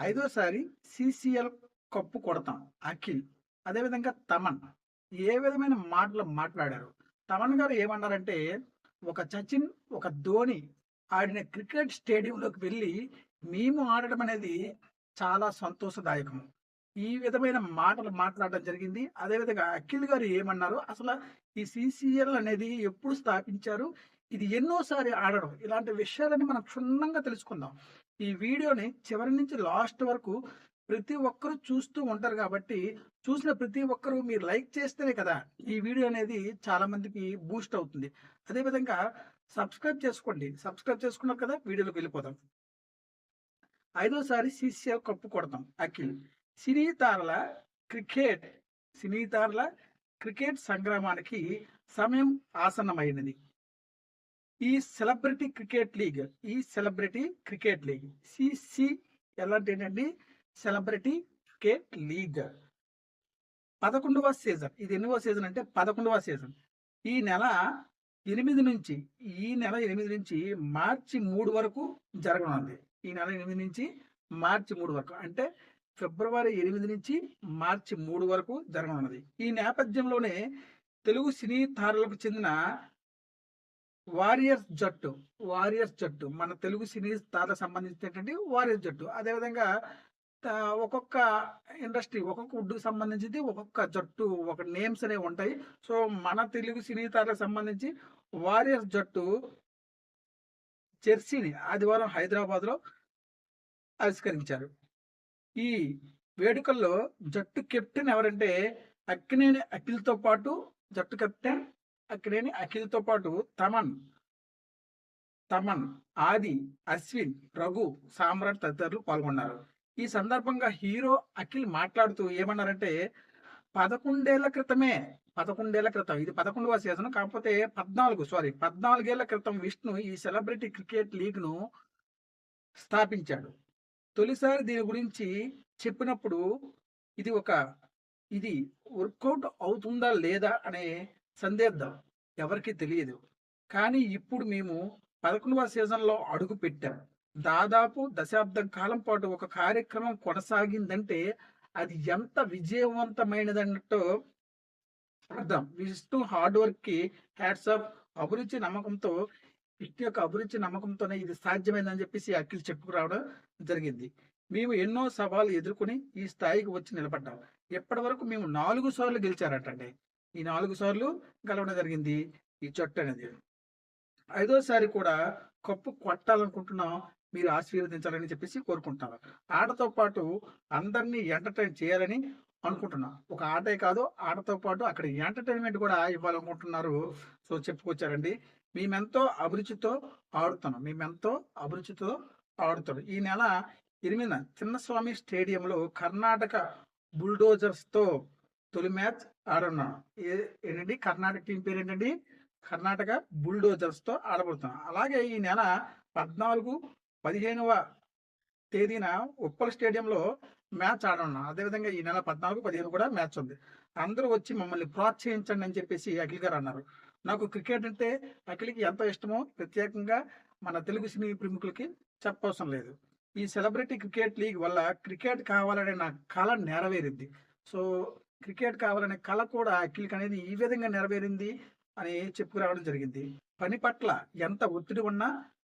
ఐదోసారి CCL cup కొడతాం అఖిల్. అదేవిధంగా తమన్. ఏ విధమైన మాటలు మాట్లాడారు? తమన్ గారు ఏమన్నారంటే ఒక సచిన్ ఒక ధోని ఆడిన క్రికెట్ స్టేడియంలోకి వెళ్ళి మేము ఆడడం అనేది చాలా సంతోషదాయకం. ఈ విధమైన మాటలు మాట్లాడడం జరిగింది. అదేవిధంగా అఖిల్ గారు ఏమన్నారు? అసలు ఈ సిసిఎల్ అనేది ఎప్పుడు స్థాపించారు? ఇది ఎన్నోసారి ఆడడం. ఇలాంటి విషయాలని మనం క్షుణ్ణంగా తెలుసుకుందాం. ఈ వీడియోని చివరి నుంచి లాస్ట్ వరకు ప్రతి ఒక్కరూ చూస్తూ ఉంటారు కాబట్టి చూసిన ప్రతి ఒక్కరూ మీరు లైక్ చేస్తేనే కదా ఈ వీడియో అనేది చాలా మందికి బూస్ట్ అవుతుంది. అదేవిధంగా సబ్స్క్రైబ్ చేసుకోండి. సబ్స్క్రైబ్ చేసుకున్నారు కదా వీడియోలోకి వెళ్ళిపోతాం ఐదోసారి సిసిఎల్ కప్పు కొడతాం. అఖిల్ సినీ తారల క్రికెట్ సినీ తారల క్రికెట్ సంగ్రామానికి సమయం ఆసన్నమైనది. ఈ సెలబ్రిటీ క్రికెట్ లీగ్ ఈ సెలబ్రిటీ క్రికెట్ లీగ్ సిసి ఎలాంటి ఏంటండి? Celebrity cricket league. పదకొండవ సీజన్. ఇది ఎన్నవ సీజన్ అంటే పదకొండవ సీజన్. ఈ నెల ఎనిమిది నుంచి ఈ నెల ఎనిమిది నుంచి మార్చి మూడు వరకు జరగనుంది. ఈ నెల ఎనిమిది నుంచి మార్చి మూడు వరకు. అంటే ఫిబ్రవరి ఎనిమిది నుంచి మార్చి మూడు వరకు జరగనున్నది. ఈ నేపథ్యంలోనే తెలుగు సినీ తారలకు చెందిన వారియర్స్ జట్టు వారియర్స్ జట్టు. మన తెలుగు సినీ తారలకు సంబంధించినటువంటి వారియర్స్ జట్టు. అదేవిధంగా ఒక్కొక్క ఇండస్ట్రీ ఒక్కొక్క వుడ్కు సంబంధించింది ఒక్కొక్క జట్టు ఒక నేమ్స్ అనేవి ఉంటాయి. సో మన తెలుగు సినీ తారకు సంబంధించి వారియర్స్ జట్టు జెర్సీని ఆదివారం హైదరాబాద్లో ఆవిష్కరించారు. ఈ వేడుకల్లో జట్టు కెప్టెన్ ఎవరంటే అక్కినేని అఖిల్తో పాటు జట్టు కెప్టెన్ అక్కడేని అఖిల్తో పాటు తమన్ తమన్ ఆది అశ్విన్ రఘు సామ్రాట్ తదితరులు పాల్గొన్నారు. ఈ సందర్భంగా హీరో అఖిల్ మాట్లాడుతూ ఏమన్నారంటే పదకొండేళ్ళ క్రితమే పదకొండేళ్ళ క్రితం ఇది పదకొండవ సీజన్ కాకపోతే పద్నాలుగు సారీ పద్నాలుగేళ్ళ క్రితం విష్ణు ఈ సెలబ్రిటీ క్రికెట్ లీగ్ను స్థాపించాడు. తొలిసారి దీని గురించి చెప్పినప్పుడు ఇది ఒక ఇది వర్కౌట్ అవుతుందా లేదా అనే సందేహం ఎవరికి తెలియదు. కానీ ఇప్పుడు మేము పదకొండవ సీజన్లో అడుగు పెట్టాం. దాదాపు దశాబ్దం కాలం పాటు ఒక కార్యక్రమం కొనసాగిందంటే అది ఎంత విజయవంతమైనదన్నట్టు అర్థం. విష్ణు హార్డ్ వర్క్కి హ్యాట్స్ ఆఫ్ అభిరుచి నమ్మకంతో విష్ణు యొక్క అభిరుచి నమ్మకంతోనే ఇది సాధ్యమైందని చెప్పేసి అఖిల్ చెప్పుకురావడం జరిగింది. మేము ఎన్నో సవాలు ఎదుర్కొని ఈ స్థాయికి వచ్చి నిలబడ్డాం. ఇప్పటి వరకు మేము నాలుగు సార్లు గెలిచారటండి. ఈ నాలుగు సార్లు గెలవడం జరిగింది ఈ జట్టు అనేది. ఐదోసారి కూడా కప్పు కొట్టాలనుకుంటున్నాం మీరు ఆశీర్వదించాలని చెప్పేసి కోరుకుంటున్నారు ఆటతో పాటు అందరినీ ఎంటర్టైన్ చేయాలని అనుకుంటున్నాం. ఒక ఆటే కాదు ఆటతో పాటు అక్కడ ఎంటర్టైన్మెంట్ కూడా ఇవ్వాలనుకుంటున్నారు. సో చెప్పుకొచ్చారండి. మేమెంతో అభిరుచితో ఆడుతున్నాం. మేమెంతో అభిరుచితో ఆడుతున్నాం. ఈ నెల ఎనిమిదిన చిన్నస్వామి స్టేడియంలో కర్ణాటక బుల్డోజర్స్తో తొలి మ్యాచ్ ఆడున్నాం ఏంటండి? కర్ణాటక టీం పేరు ఏంటండి? కర్ణాటక బుల్డోజర్స్తో ఆడబడుతున్నాను ఆడబడుతున్నాం. అలాగే ఈ నెల పద్నాలుగు పదిహేనవ తేదీన ఉప్పల్ స్టేడియంలో మ్యాచ్ ఆడనున్నాం. అదేవిధంగా ఈ నెల పద్నాలుగు పదిహేను కూడా మ్యాచ్ ఉంది. అందరూ వచ్చి మమ్మల్ని ప్రోత్సహించండి అని చెప్పేసి అఖిల్ గారు అన్నారు. నాకు క్రికెట్ అంటే అఖిల్కి ఎంత ఇష్టమో. ప్రత్యేకంగా మన తెలుగు సినీ ప్రముఖులకి చెప్పవసరం లేదు. ఈ సెలబ్రిటీ క్రికెట్ లీగ్ వల్ల క్రికెట్ కావాలనే నా కళ నెరవేరింది. సో క్రికెట్ కావాలనే కళ కూడా అఖిల్కి అనేది ఈ విధంగా నెరవేరింది అని చెప్పుకురావడం జరిగింది. పని పట్ల ఎంత ఒత్తిడి ఉన్నా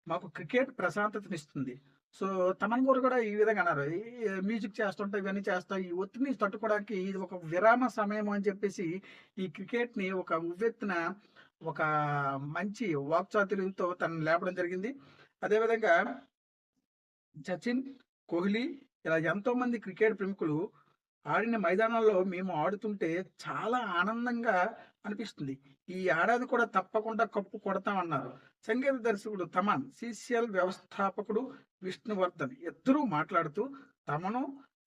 మాకు క్రికెట్ ప్రశాంతతనిస్తుంది. సో తమన్ గారు కూడా ఈ విధంగా అన్నారు. మ్యూజిక్ చేస్తుంటా ఇవన్నీ చేస్తా ఈ ఒత్తిడిని తట్టుకోవడానికి ఇది ఒక విరామ సమయం అని చెప్పేసి ఈ క్రికెట్ని ఒక ఉవ్వెత్తిన ఒక మంచి వాక్చాతుర్యంతో తనను లేపడం జరిగింది. అదేవిధంగా సచిన్ కోహ్లీ ఇలా ఎంతోమంది క్రికెట్ ప్రముఖులు ఆడిన మైదానంలో మేము ఆడుతుంటే చాలా ఆనందంగా అనిపిస్తుంది. ఈ ఏడాది కూడా తప్పకుండా కప్పు కొడతామన్నారు. సంగీత దర్శకుడు తమన్ సిసిఎల్ వ్యవస్థాపకుడు విష్ణువర్ధన్ ఇద్దరూ మాట్లాడుతూ తమను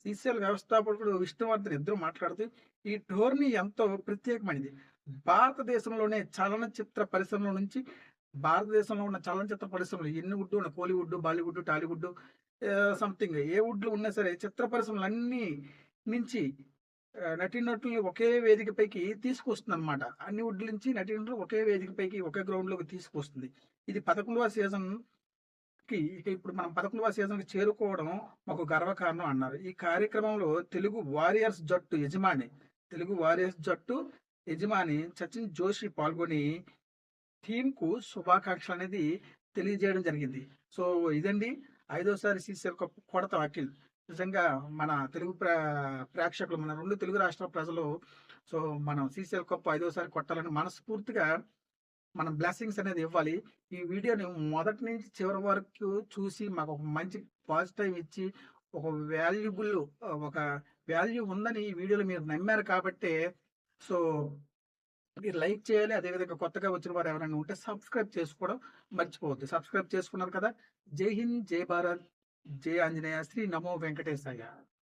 సిసిఎల్ వ్యవస్థాపకుడు విష్ణువర్ధన్ ఇద్దరు మాట్లాడుతూ ఈ టోర్నీ ఎంతో ప్రత్యేకమైనది. భారతదేశంలోనే చలనచిత్ర పరిశ్రమల నుంచి భారతదేశంలో ఉన్న చలనచిత్ర పరిశ్రమలు ఎన్ని వుడ్ ఉన్న కోలీవుడ్ బాలీవుడ్ టాలీవుడ్ సంథింగ్ ఏ వుడ్లు ఉన్నా సరే చిత్ర పరిశ్రమలు అన్నీ నుంచి ఆ, నటీనటుల్ని ఒకే వేదికపైకి తీసుకొస్తుంది అనమాట అన్ని వుడ్ల నుంచి నటీనటులు ఒకే వేదికపైకి ఒకే గ్రౌండ్లోకి తీసుకొస్తుంది. ఇది పదకొండవ సీజన్కి ఇక ఇప్పుడు మనం పదకొండవ సీజన్కి చేరుకోవడం ఒక గర్వకారణం అన్నారు. ఈ కార్యక్రమంలో తెలుగు వారియర్స్ జట్టు యజమాని తెలుగు వారియర్స్ జట్టు యజమాని సచిన్ జోషి పాల్గొని టీంకు శుభాకాంక్షలు అనేది తెలియజేయడం జరిగింది. సో ఇదండి. ఐదోసారి సీసీఎల్ కప్ కొడత అఖిల్ నిజంగా మన తెలుగు ప్రేక్షకులు మన రెండు తెలుగు రాష్ట్రాల ప్రజలు సో మనం సీసీఎల్ కప్ ఐదోసారి కొట్టాలని మనస్ఫూర్తిగా మనం బ్లెస్సింగ్స్ అనేది ఇవ్వాలి. ఈ వీడియోని మొదటి నుంచి చివరి వరకు చూసి మాకు ఒక మంచి పాజిటివ్ ఇచ్చి ఒక వాల్యుబుల్ ఒక వాల్యూ ఉందని ఈ వీడియోలో మీరు నమ్మారు కాబట్టే సో మీరు లైక్ చేయాలి. అదేవిధంగా కొత్తగా వచ్చిన వారు ఎవరైనా ఉంటే సబ్స్క్రైబ్ చేసుకోవడం మర్చిపోవద్దు. సబ్స్క్రైబ్ చేసుకున్నారు కదా. జై హింద్ జై భారత్. జయ ఆంజనేయ శ్రీ నమో వెంకటేశయ్య.